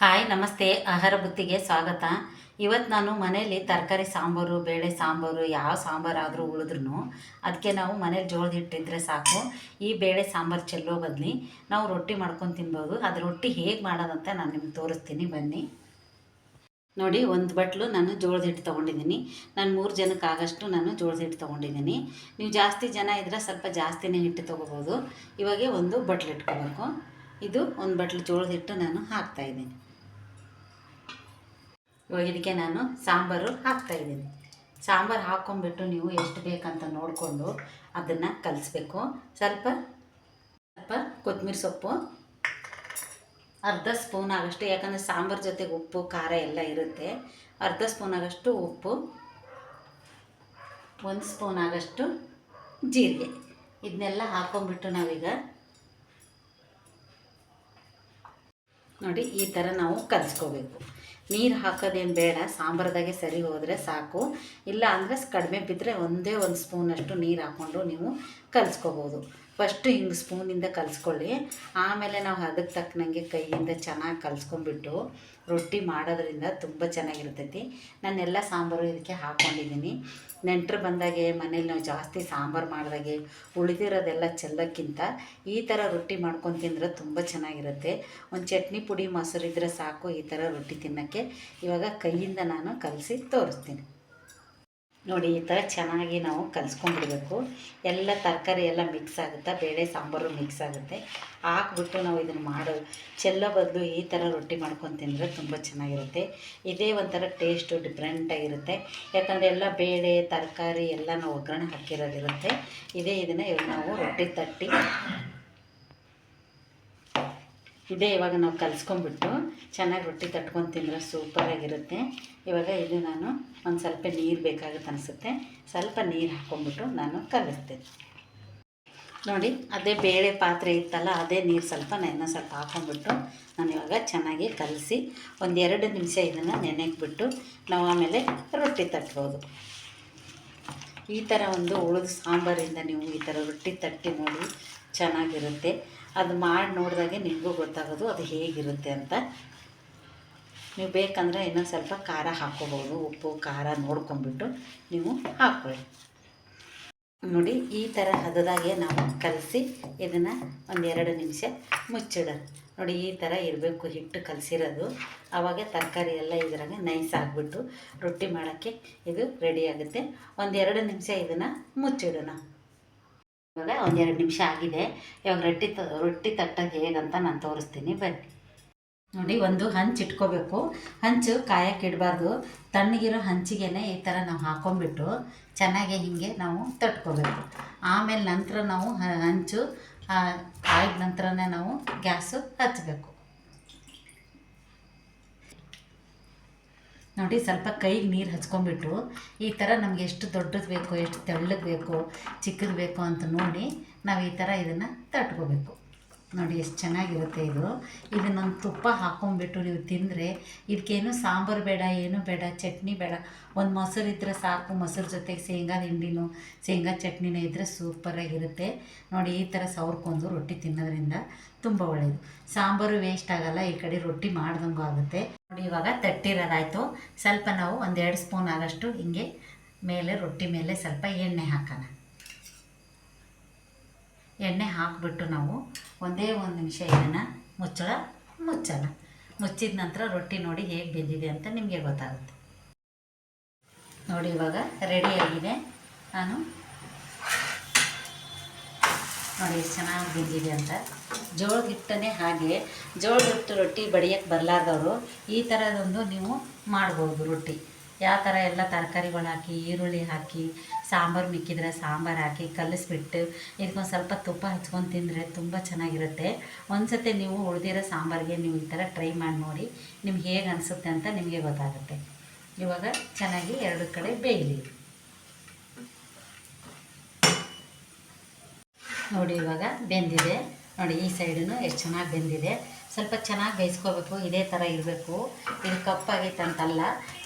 Hi, ನಮಸ್ತೆ. ಆಹಾರ ಬುತ್ತಿಗೆ ಸ್ವಾಗತ. ಇವತ್ತು ನಾನು ಮನೆಯಲ್ಲಿ ತರಕಾರಿ ಸಾಂಬಾರು, ಬೇಳೆ ಸಾಂಬಾರು, ಯಾವ ಸಾಂಬಾರು ಆದರೂ ಉಳಿದ್ರೂ ಅದಕ್ಕೆ ನಾವು ಮನೇಲಿ ಜೋಳದ ಹಿಟ್ಟಿದ್ರೆ ಸಾಕು. ಈ ಬೇಳೆ ಸಾಂಬಾರು ಚೆಲ್ಲೋ ಬದಲಿ ನಾವು ರೊಟ್ಟಿ ಮಾಡ್ಕೊಂಡು ತಿನ್ಬೋದು. ಅದು ರೊಟ್ಟಿ ಹೇಗೆ ಮಾಡೋದಂತ ನಾನು ನಿಮ್ಗೆ ತೋರಿಸ್ತೀನಿ. ಬನ್ನಿ. ನೋಡಿ, ಒಂದು ಬಟ್ಲು ನಾನು ಜೋಳದ ಹಿಟ್ಟು ತೊಗೊಂಡಿದ್ದೀನಿ. ನಾನು ಮೂರು ಜನಕ್ಕೆ ಆಗಷ್ಟು ನಾನು ಜೋಳದ ಹಿಟ್ಟು ತೊಗೊಂಡಿದ್ದೀನಿ. ನೀವು ಜಾಸ್ತಿ ಜನ ಇದ್ದರೆ ಸ್ವಲ್ಪ ಜಾಸ್ತಿನೇ ಹಿಟ್ಟು ತೊಗೋಬೋದು. ಇವಾಗೆ ಒಂದು ಬಟ್ಲು ಇಟ್ಕೋಬೇಕು. ಇದು ಒಂದು ಬಟ್ಲು ಜೋಳದ ಹಿಟ್ಟು ನಾನು ಹಾಕ್ತಾಯಿದ್ದೀನಿ ಇವಾಗ ಇದಕ್ಕೆ ನಾನು ಸಾಂಬಾರು ಹಾಕ್ತಾಯಿದ್ದೀನಿ ಸಾಂಬಾರು ಹಾಕ್ಕೊಂಬಿಟ್ಟು ನೀವು ಎಷ್ಟು ಬೇಕಂತ ನೋಡಿಕೊಂಡು ಅದನ್ನು ಕಲಿಸ್ಬೇಕು. ಸ್ವಲ್ಪ ಸ್ವಲ್ಪ ಕೊತ್ತಂಬರಿ ಸೊಪ್ಪು, ಅರ್ಧ ಸ್ಪೂನ್ ಆಗಷ್ಟು, ಯಾಕಂದರೆ ಸಾಂಬಾರು ಜೊತೆಗೆ ಉಪ್ಪು, ಖಾರ ಎಲ್ಲ ಇರುತ್ತೆ. ಅರ್ಧ ಸ್ಪೂನ್ ಆಗಷ್ಟು ಉಪ್ಪು, ಒಂದು ಸ್ಪೂನ್ ಆಗಷ್ಟು ಜೀರಿಗೆ. ಇದನ್ನೆಲ್ಲ ಹಾಕೊಂಡ್ಬಿಟ್ಟು ನಾವೀಗ ನೋಡಿ ಈ ಥರ ನಾವು ಕಲಿಸ್ಕೋಬೇಕು. ನೀರು ಹಾಕೋದೇನು ಬೇಡ, ಸಾಂಬಾರ್ದಾಗೆ ಸರಿ ಹೋದರೆ ಸಾಕು. ಇಲ್ಲ ಅಂದರೆ ಕಡಿಮೆ ಬಿದ್ದರೆ ಒಂದೇ ಒಂದು ಸ್ಪೂನಷ್ಟು ನೀರು ಹಾಕ್ಕೊಂಡು ನೀವು ಕಲಿಸ್ಕೋಬೋದು. ಫಸ್ಟು ಹಿಂಗೆ ಸ್ಪೂನಿಂದ ಕಲಿಸ್ಕೊಳ್ಳಿ. ಆಮೇಲೆ ನಾವು ಅದಕ್ಕೆ ತಕ್ಕನಂಗೆ ಕೈಯಿಂದ ಚೆನ್ನಾಗಿ ಕಲಿಸ್ಕೊಂಡ್ಬಿಟ್ಟು ರೊಟ್ಟಿ ಮಾಡೋದ್ರಿಂದ ತುಂಬ ಚೆನ್ನಾಗಿರ್ತೈತಿ. ನಾನೆಲ್ಲ ಸಾಂಬಾರು ಇದಕ್ಕೆ ಹಾಕ್ಕೊಂಡಿದ್ದೀನಿ ನೆಂಟರು ಬಂದಾಗೆ ಮನೇಲಿ ನಾವು ಜಾಸ್ತಿ ಸಾಂಬಾರು ಮಾಡಿದಾಗೆ ಉಳಿದಿರೋದೆಲ್ಲ ಚೆಲ್ಲಕ್ಕಿಂತ ಈ ಥರ ರೊಟ್ಟಿ ಮಾಡ್ಕೊಂಡು ತಿಂದರೆ ತುಂಬ ಚೆನ್ನಾಗಿರುತ್ತೆ. ಒಂದು ಚಟ್ನಿ ಪುಡಿ ಮೊಸರು ಇದ್ದರೆ ಸಾಕು ಈ ಥರ ರೊಟ್ಟಿ ತಿನ್ನೋಕ್ಕೆ. ಇವಾಗ ಕೈಯಿಂದ ನಾನು ಕಲಸಿ ತೋರಿಸ್ತೀನಿ. ನೋಡಿ, ಈ ಥರ ಚೆನ್ನಾಗಿ ನಾವು ಕಲಿಸ್ಕೊಂಡ್ಬಿಡ್ಬೇಕು. ಎಲ್ಲ ತರಕಾರಿ ಎಲ್ಲ ಮಿಕ್ಸ್ ಆಗುತ್ತೆ, ಬೇಳೆ ಸಾಂಬಾರು ಮಿಕ್ಸ್ ಆಗುತ್ತೆ. ಹಾಕ್ಬಿಟ್ಟು ನಾವು ಇದನ್ನು ಮಾಡೋ. ಚೆಲ್ಲೋ ಬದಲು ಈ ಥರ ರೊಟ್ಟಿ ಮಾಡ್ಕೊಂಡು ತಿಂದರೆ ತುಂಬ ಚೆನ್ನಾಗಿರುತ್ತೆ. ಇದೇ ಒಂಥರ ಟೇಸ್ಟು ಡಿಫ್ರೆಂಟಾಗಿರುತ್ತೆ ಯಾಕಂದರೆ ಎಲ್ಲ ಬೇಳೆ, ತರಕಾರಿ ಎಲ್ಲ ನಾವು ಒಗ್ಗರಣೆ ಹಾಕಿರೋದಿರುತ್ತೆ. ಇದೇ ಇದನ್ನು ನಾವು ರೊಟ್ಟಿ ತಟ್ಟಿ ಇದೇ ಇವಾಗ ನಾವು ಕಲಿಸ್ಕೊಂಡ್ಬಿಟ್ಟು ಚೆನ್ನಾಗಿ ರೊಟ್ಟಿ ತಟ್ಕೊಂಡು ತಿಂದರೆ ಸೂಪರಾಗಿರುತ್ತೆ. ಇವಾಗ ಇದು ನಾನು ಒಂದು ಸ್ವಲ್ಪ ನೀರು ಬೇಕಾಗುತ್ತೆ ಅನಿಸುತ್ತೆ. ಸ್ವಲ್ಪ ನೀರು ಹಾಕ್ಕೊಂಬಿಟ್ಟು ನಾನು ಕಲಿಸ್ತೇನೆ. ನೋಡಿ, ಅದೇ ಬೇಳೆ ಪಾತ್ರೆ ಇತ್ತಲ್ಲ, ಅದೇ ನೀರು ಸ್ವಲ್ಪ ನೆನೆ ಸ್ವಲ್ಪ ಹಾಕ್ಕೊಂಬಿಟ್ಟು ನಾನು ಇವಾಗ ಚೆನ್ನಾಗಿ ಕಲಸಿ ಒಂದೆರಡು ನಿಮಿಷ ಇದನ್ನು ನೆನೆಗೆ ಬಿಟ್ಟು ನಾವು ಆಮೇಲೆ ರೊಟ್ಟಿ ತಟ್ಬೋದು. ಈ ಥರ ಒಂದು ಉಳಿದ ಸಾಂಬಾರಿಂದ ನೀವು ಈ ಥರ ರೊಟ್ಟಿ ತಟ್ಟಿ ನೋಡಿ ಚೆನ್ನಾಗಿರುತ್ತೆ. ಅದು ಮಾಡಿ ನೋಡಿದಾಗೆ ನಿಮಗೂ ಗೊತ್ತಾಗೋದು ಅದು ಹೇಗಿರುತ್ತೆ ಅಂತ. ನೀವು ಬೇಕಂದರೆ ಇನ್ನೊಂದು ಸ್ವಲ್ಪ ಖಾರ ಹಾಕ್ಕೋಬೋದು ಉಪ್ಪು, ಖಾರ ನೋಡ್ಕೊಂಬಿಟ್ಟು ನೀವು ಹಾಕ್ಕೊಳ್ಳಿ. ನೋಡಿ, ಈ ಥರ ಹದದಾಗೆ ನಾವು ಕಲಸಿ ಇದನ್ನು ಒಂದೆರಡು ನಿಮಿಷ ಮುಚ್ಚಿಡೋದು ನೋಡಿ, ಈ ಥರ ಇರಬೇಕು ಹಿಟ್ಟು ಕಲಸಿರೋದು. ಆವಾಗ ತರಕಾರಿ ಎಲ್ಲ ಇದ್ರಾಗ ನೈಸ್ ಆಗಿಬಿಟ್ಟು ರೊಟ್ಟಿ ಮಾಡೋಕ್ಕೆ ಇದು ರೆಡಿ ಆಗುತ್ತೆ. ಒಂದೆರಡು ನಿಮಿಷ ಇದನ್ನು ಮುಚ್ಚಿಡೋಣ. ಇವಾಗ ಒಂದೆರಡು ನಿಮಿಷ ಆಗಿದೆ. ಇವಾಗ ರೊಟ್ಟಿ ತ, ರೊಟ್ಟಿ ತಟ್ಟೋದು ಹೇಗಂತ ನಾನು ತೋರಿಸ್ತೀನಿ. ಬನ್ನಿ. ನೋಡಿ, ಒಂದು ಹಂಚು ಇಟ್ಕೋಬೇಕು. ಹಂಚು ಕಾಯಕ್ಕೆ ಇಡಬಾರ್ದು. ತಣ್ಣಗಿರೋ ಹಂಚಿಗೆನೆ ಈ ಥರ ನಾವು ಹಾಕೊಂಡ್ಬಿಟ್ಟು ಚೆನ್ನಾಗಿ ಹೀಗೆ ನಾವು ತಟ್ಕೋಬೇಕು. ಆಮೇಲೆ ನಂತರ ನಾವು ಹಂಚು ಕಾಯಿದ ನಂತರನೇ ನಾವು ಗ್ಯಾಸು ಹಚ್ಚಬೇಕು ನೋಡಿ ಸ್ವಲ್ಪ ಕೈಗೆ ನೀರು ಹಚ್ಕೊಂಡ್ಬಿಟ್ಟು ಈ ಥರ ನಮ್ಗೆ ಎಷ್ಟು ದೊಡ್ಡದು ಬೇಕು, ಎಷ್ಟು ತೆಳ್ಳಗೆ ಬೇಕು, ಚಿಕ್ಕದು ಬೇಕು ಅಂತ ನೋಡಿ ನಾವು ಈ ಥರ ಇದನ್ನು ತಟ್ಕೋಬೇಕು. ನೋಡಿ ಎಷ್ಟು ಚೆನ್ನಾಗಿರುತ್ತೆ ಇದು. ಇದನ್ನೊಂದು ತುಪ್ಪ ಹಾಕೊಂಡ್ಬಿಟ್ಟು ನೀವು ತಿಂದರೆ ಇದಕ್ಕೇನು ಸಾಂಬಾರು ಬೇಡ, ಏನೂ ಬೇಡ, ಚಟ್ನಿ ಬೇಡ. ಒಂದು ಮೊಸರು ಇದ್ದರೆ ಸಾಕು, ಮೊಸರು ಜೊತೆಗೆ ಶೇಂಗಾ ಹಿಂಡಿನೂ, ಶೇಂಗಾ ಚಟ್ನಿನೇ ಇದ್ದರೆ ಸೂಪರಾಗಿರುತ್ತೆ ನೋಡಿ ಈ ಥರ ಸವರ್ಕೊಂಡು ರೊಟ್ಟಿ ತಿನ್ನೋದ್ರಿಂದ ತುಂಬ ಒಳ್ಳೆಯದು ಸಾಂಬಾರು ವೇಸ್ಟ್ ಆಗಲ್ಲ, ಈ ಕಡೆ ರೊಟ್ಟಿ ಮಾಡ್ದಂಗೂ ಆಗುತ್ತೆ. ನೋಡಿ ಇವಾಗ ತಟ್ಟಿರೋದಾಯಿತು. ಸ್ವಲ್ಪ ನಾವು ಒಂದೆರಡು ಸ್ಪೂನ್ ಆದಷ್ಟು ಹಿಂಗೆ ಮೇಲೆ, ರೊಟ್ಟಿ ಮೇಲೆ ಸ್ವಲ್ಪ ಎಣ್ಣೆ ಹಾಕೋಣ. ಎಣ್ಣೆ ಹಾಕಿಬಿಟ್ಟು ನಾವು ಒಂದೇ ಒಂದು ನಿಮಿಷ ಇದನ್ನು ಮುಚ್ಚಳ ಮುಚ್ಚೋಣ. ಮುಚ್ಚಿದ ನಂತರ ರೊಟ್ಟಿ ನೋಡಿ ಹೇಗೆ ಬೆಂದಿದೆ ಅಂತ ನಿಮಗೆ ಗೊತ್ತಾಗುತ್ತೆ. ನೋಡಿ ಇವಾಗ ರೆಡಿಯಾಗಿದೆ ನಾನು ನೋಡಿ ಎಷ್ಟು ಚೆನ್ನಾಗಿ ಬೆಂದಿದೆ ಅಂತ. ಜೋಳದ ಹಿಟ್ಟನೇ ಹಾಗೆ, ಜೋಳದ ಹಿಟ್ಟು ರೊಟ್ಟಿ ಬಡಿಯೋಕ್ಕೆ ಬರಲಾರ್ದವರು ಈ ಥರದೊಂದು ನೀವು ಮಾಡ್ಬೋದು ರೊಟ್ಟಿ. ಯಾವ ಥರ ಎಲ್ಲ ತರಕಾರಿಗಳು ಹಾಕಿ, ಈರುಳ್ಳಿ ಹಾಕಿ, ಸಾಂಬಾರು ಮಿಕ್ಕಿದ್ರೆ ಸಾಂಬಾರು ಹಾಕಿ ಕಲಿಸ್ಬಿಟ್ಟು ಇದಕ್ಕೊಂದು ಸ್ವಲ್ಪ ತುಪ್ಪ ಹಚ್ಕೊಂಡು ತಿಂದರೆ ತುಂಬ ಚೆನ್ನಾಗಿರುತ್ತೆ. ಒಂದ್ಸತಿ ನೀವು ಉಳಿದಿರೋ ಸಾಂಬಾರಿಗೆ ನೀವು ಈ ಥರ ಟ್ರೈ ಮಾಡಿ ನೋಡಿ, ನಿಮ್ಗೆ ಹೇಗೆ ಅನಿಸುತ್ತೆ ಅಂತ ನಿಮಗೆ ಗೊತ್ತಾಗುತ್ತೆ. ಇವಾಗ ಚೆನ್ನಾಗಿ ಎರಡು ಕಡೆ ಬೇಯಲಿ. ನೋಡಿ ಇವಾಗ ಬೆಂದಿದೆ. ನೋಡಿ ಈ ಸೈಡೂ ಎಷ್ಟು ಚೆನ್ನಾಗಿ ಬೆಂದಿದೆ. ಸ್ವಲ್ಪ ಚೆನ್ನಾಗಿ ಬೇಯಿಸ್ಕೋಬೇಕು, ಇದೇ ಥರ ಇರಬೇಕು. ಇದು ಕಪ್ಪಾಗೈತೆ ಅಂತಲ್ಲ,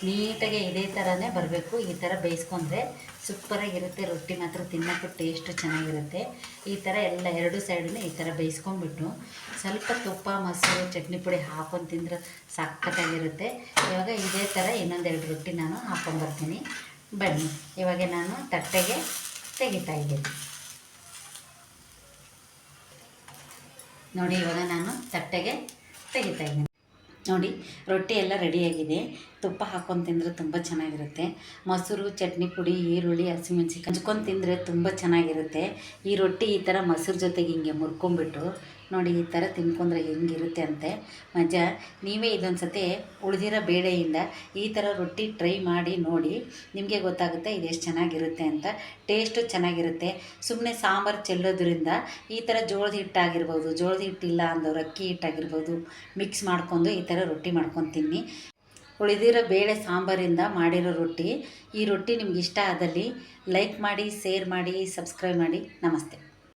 ನೀಟಾಗಿ ಇದೇ ಥರನೇ ಬರಬೇಕು. ಈ ಥರ ಬೇಯಿಸ್ಕೊಂಡ್ರೆ ಸೂಪರಾಗಿರುತ್ತೆ ರೊಟ್ಟಿ ಮಾತ್ರ ತಿನ್ನೋಕ್ಕೂ ಟೇಸ್ಟು ಚೆನ್ನಾಗಿರುತ್ತೆ. ಈ ಥರ ಎಲ್ಲ ಎರಡು ಸೈಡನ್ನು ಈ ಥರ ಬೇಯಿಸ್ಕೊಂಡ್ಬಿಟ್ಟು ಸ್ವಲ್ಪ ತುಪ್ಪ, ಮೊಸರು, ಚಟ್ನಿ ಪುಡಿ ಹಾಕೊಂಡು ತಿಂದ್ರೆ ಸಕ್ಕತ್ತಾಗಿರುತ್ತೆ ಇವಾಗ ಇದೇ ಥರ ಇನ್ನೊಂದೆರಡು ರೊಟ್ಟಿ ನಾನು ಹಾಕ್ಕೊಂಬರ್ತೀನಿ ಬನ್ನಿ, ಇವಾಗ ನಾನು ತಟ್ಟೆಗೆ ತೆಗಿತಾ ಇದ್ದೀನಿ. ನೋಡಿ, ಇವಾಗ ನಾನು ತಟ್ಟೆಗೆ ತೆಗಿತಾ ಇದ್ದೀನಿ. ನೋಡಿ, ರೊಟ್ಟಿ ಎಲ್ಲ ರೆಡಿಯಾಗಿದೆ. ತುಪ್ಪ ಹಾಕ್ಕೊಂಡು ತಿಂದರೆ ತುಂಬ ಚೆನ್ನಾಗಿರುತ್ತೆ. ಮೊಸರು, ಚಟ್ನಿ ಪುಡಿ, ಈರುಳ್ಳಿ ಹಸಿಮೆಣ್ಸಿಕಾಯಿ ಹಂಚ್ಕೊಂಡು ತಿಂದರೆ ತುಂಬ ಚೆನ್ನಾಗಿರುತ್ತೆ. ಈ ರೊಟ್ಟಿ ಈ ಥರ ಮೊಸರು ಜೊತೆಗೆ ಹಿಂಗೆ ಮುರ್ಕೊಂಬಿಟ್ಟು ನೋಡಿ, ಈ ಥರ ತಿನ್ಕೊಂಡ್ರೆ ಹೆಂಗಿರುತ್ತೆ ಅಂತೆ. ಮಜಾ ನೀವೇ ಇದೊಂದು ಸತಿ ಉಳಿದಿರೋ ಬೇಳೆಯಿಂದ ಈ ಥರ ರೊಟ್ಟಿ ಟ್ರೈ ಮಾಡಿ ನೋಡಿ. ನಿಮಗೆ ಗೊತ್ತಾಗುತ್ತೆ ಇದು ಎಷ್ಟು ಚೆನ್ನಾಗಿರುತ್ತೆ ಅಂತ. ಟೇಸ್ಟು ಚೆನ್ನಾಗಿರುತ್ತೆ. ಸುಮ್ಮನೆ ಸಾಂಬಾರು ಚೆಲ್ಲೋದ್ರಿಂದ ಈ ಥರ ಜೋಳದ ಹಿಟ್ಟಾಗಿರ್ಬೋದು, ಜೋಳದ ಹಿಟ್ಟಿಲ್ಲ ಅಂದವ್ರು ಅಕ್ಕಿ ಹಿಟ್ಟಾಗಿರ್ಬೋದು ಮಿಕ್ಸ್ ಮಾಡ್ಕೊಂಡು ಈ ಥರ ರೊಟ್ಟಿ ಮಾಡ್ಕೊಂಡು ತಿನ್ನಿ ಉಳಿದಿರೋ ಬೇಳೆ ಸಾಂಬಾರಿಂದ ಮಾಡಿರೋ ರೊಟ್ಟಿ, ಈ ರೊಟ್ಟಿ ನಿಮ್ಗೆ ಇಷ್ಟ ಆದಲ್ಲಿ ಲೈಕ್ ಮಾಡಿ ಶೇರ್ ಮಾಡಿ ಸಬ್ಸ್ಕ್ರೈಬ್ ಮಾಡಿ. ನಮಸ್ತೆ.